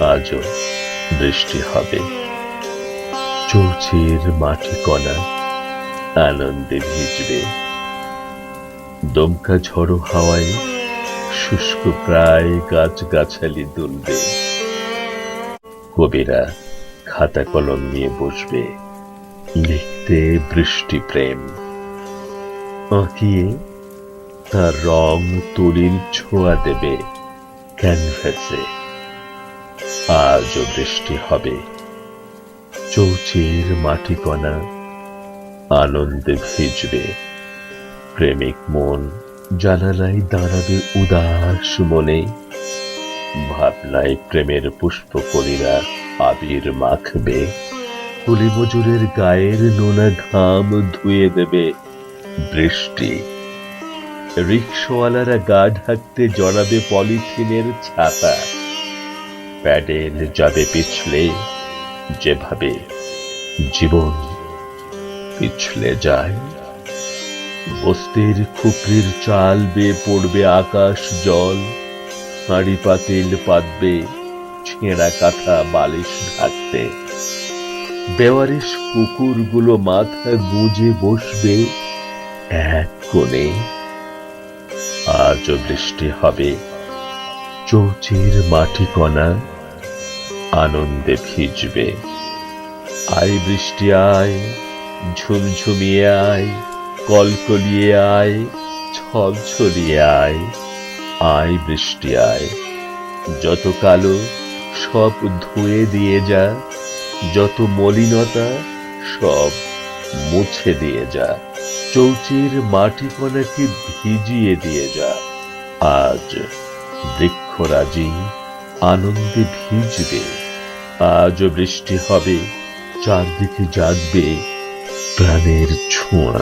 আজও বৃষ্টি হবে। চৌচির মাটি কণা আনন্দে ভিজবে। দমকা ঝড়ো হাওয়ায় শুষ্ক প্রায় গাছগাছালি দুলবে। কবিরা খাতা কলম নিয়ে বসবে। লিখতে বৃষ্টি প্রেম। আঁকিয়ে তার রং তুলির ছোঁয়া দেবে ক্যানভাসে। আজও বৃষ্টি হবে। চৌচির মাটি কণা আনন্দে ভিজবে। প্রেমিক মন জানালায় দাঁড়াবে উদাস মনে। ভাবনায় প্রেমের পুষ্পকলিরা আবির মাখবে। কুলি মজুরের গায়ের নোনা ঘাম ধুয়ে দেবে বৃষ্টি। রিক্সওয়ালারা গা ঢাকতে জড়াবে পলিথিনের ছাতা। প্যাডেল যাবে পিছলে, যেভাবে জীবন পিছলে যায়, বস্তির খুপড়ির চাল বেয়ে পড়বে আকাশ জল হাঁড়ি পাতিল পাতবে ছেঁড়া কাঁথা বালিশ ঢাকতে। বেওয়ারিশ কুকুরগুলো মাথা গুঁজে বসবে এক কোণে, আজও বৃষ্টি হবে। চৌচির মাটি কণা আনন্দে ভিজবে। আয় বৃষ্টি, আয়, ঝুমঝুমিয়ে আয়, কলকলিয়ে আয় ছলছলিয়ে আয় আয় বৃষ্টি, আয়। যত কালো সব ধুয়ে দিয়ে যা, যত মলিনতা সব মুছে দিয়ে যা। চৌচির মাটি কণাকে ভিজিয়ে দিয়ে যা। আজ বৃক্ষরাজি আনন্দে ভিজবে। আজও বৃষ্টি হবে চারদিকে জাগবে প্রাণের ছোঁয়া।